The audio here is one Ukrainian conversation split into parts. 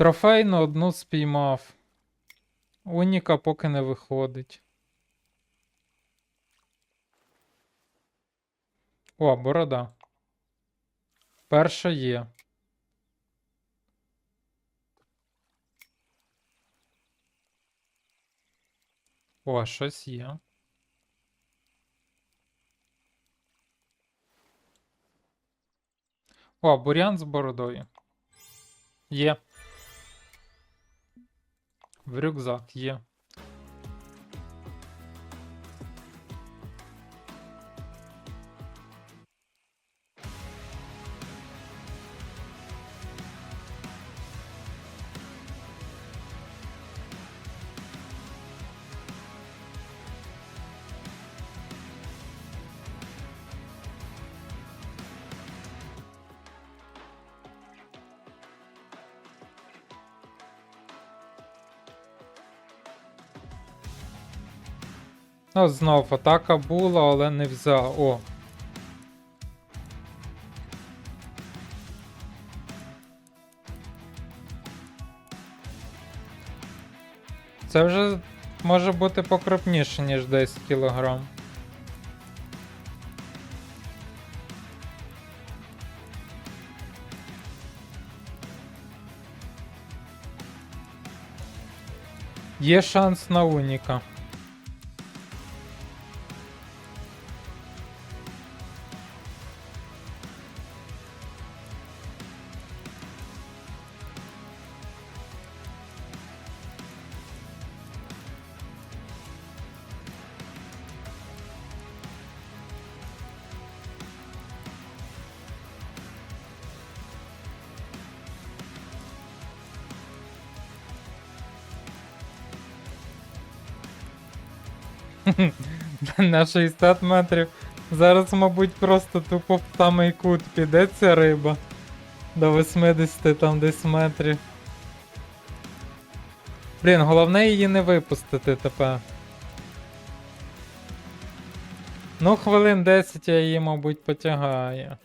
Трофейну одну спіймав. Уніка поки не виходить. О, борода. Перша є. О, щось є. О, бурян з бородою. Є. В рюкзак є. Ну, знов атака була, але не взяв. О. Це вже може бути покрупніше, ніж 10 кілограм. Є шанс на уніка. На 60 метрів. Зараз, мабуть, просто тупо в самий кут піде ця риба. До 80 там десь метрів. Блін, головне її не випустити тепер. Ну, хвилин 10 я її, мабуть, потягаю.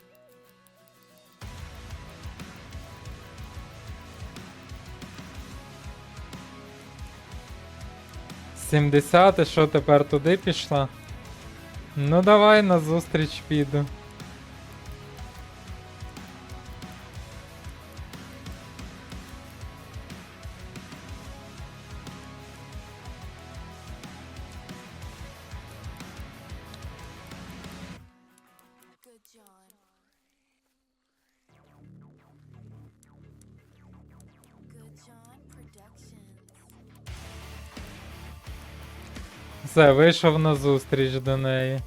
Сімдесят, і що тепер туди пішла? Ну давай на зустріч піду. Все, вийшов на зустріч до неї.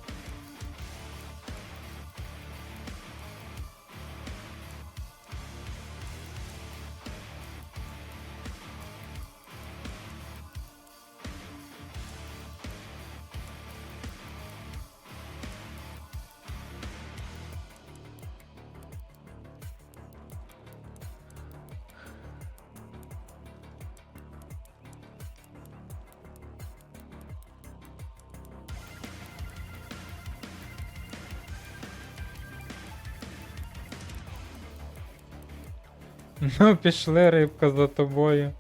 Ну, пішли, рибка за тобою.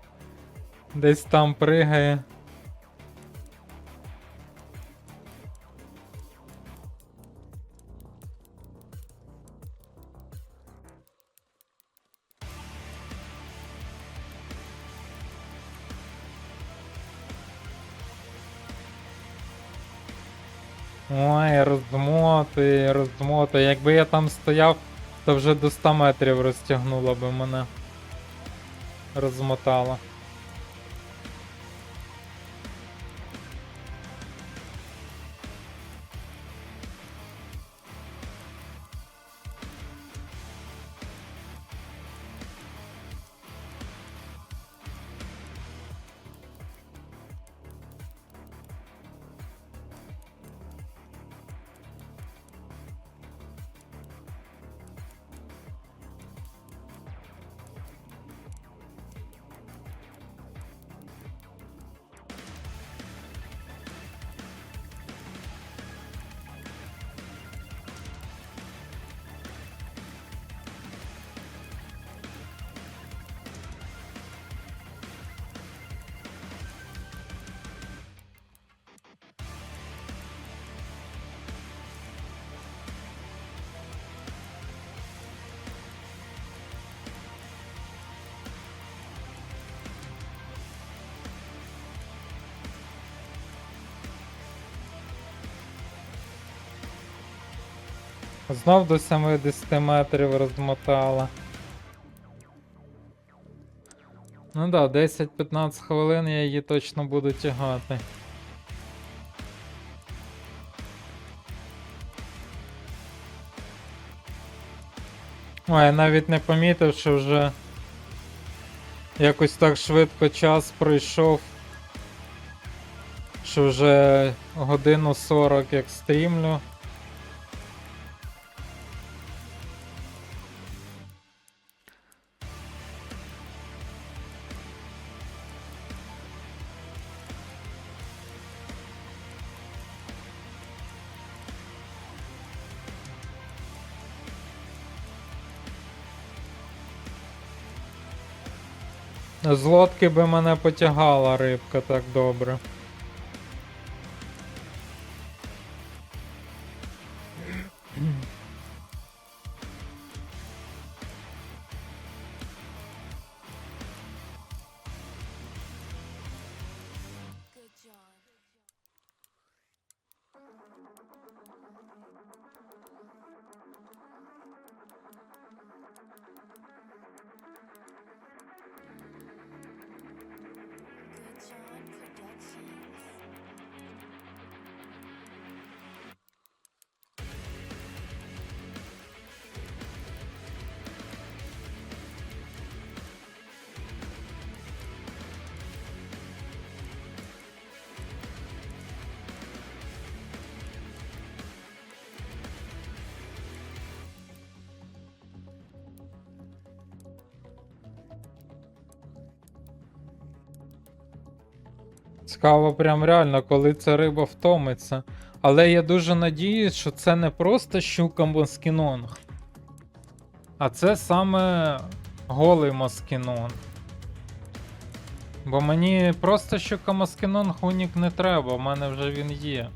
Десь там пригає. Ой, розмотує, розмотує. Якби я там стояв, то вже до 100 метрів розтягнуло би мене. Розмотало. Знов до 70 метрів розмотала. Ну да, 10-15 хвилин я її точно буду тягати. Ой, я навіть не помітив, що вже якось так швидко час пройшов. Що вже годину 40 як стрімлю. З лодки би мене потягала рибка так добре. Цікаво, прям реально, коли ця риба втомиться. Але я дуже надіюсь, що це не просто щука москінонг. А це саме голий москінонг. Бо мені просто щука москінонг унік не треба, в мене вже він є.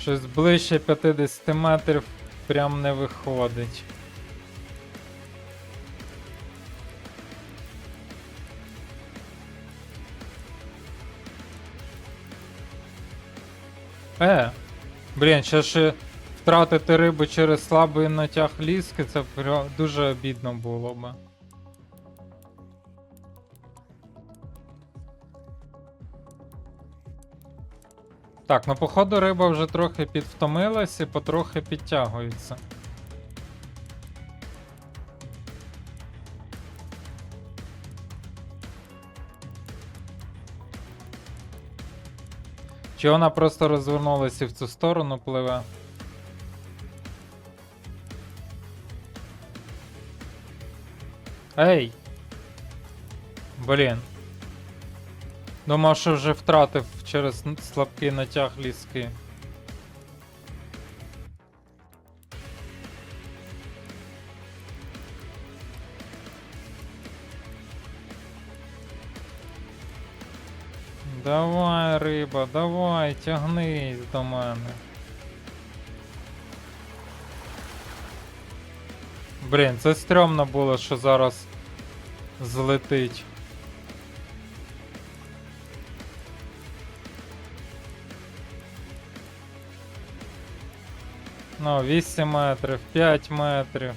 Щось ближче 50 метрів прям не виходить. Е, блін, ще ще втратити рибу через слабий натяг ліски, це дуже обідно було би. Так, ну походу риба вже трохи підвтомилась і потрохи підтягується. Чи вона просто розвернулася і в цю сторону пливе? Ей! Блін. Думав, що вже втратив через слабкий натяг ліски. Давай, риба, давай, тягнись до мене. Блін, це стрьомно було, що зараз злетить. Ну, 8 метрів, 5 метрів.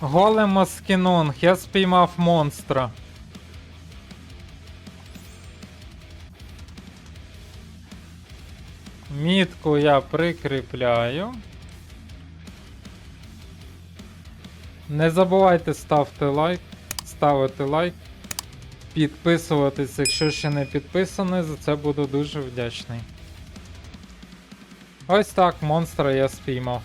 Голем Маскінонг, я спіймав монстра. Мітку я прикріпляю. Не забувайте ставити лайк, ставити лайк, підписуватись, якщо ще не підписаний, за це буду дуже вдячний. Ось так, монстра я спіймав.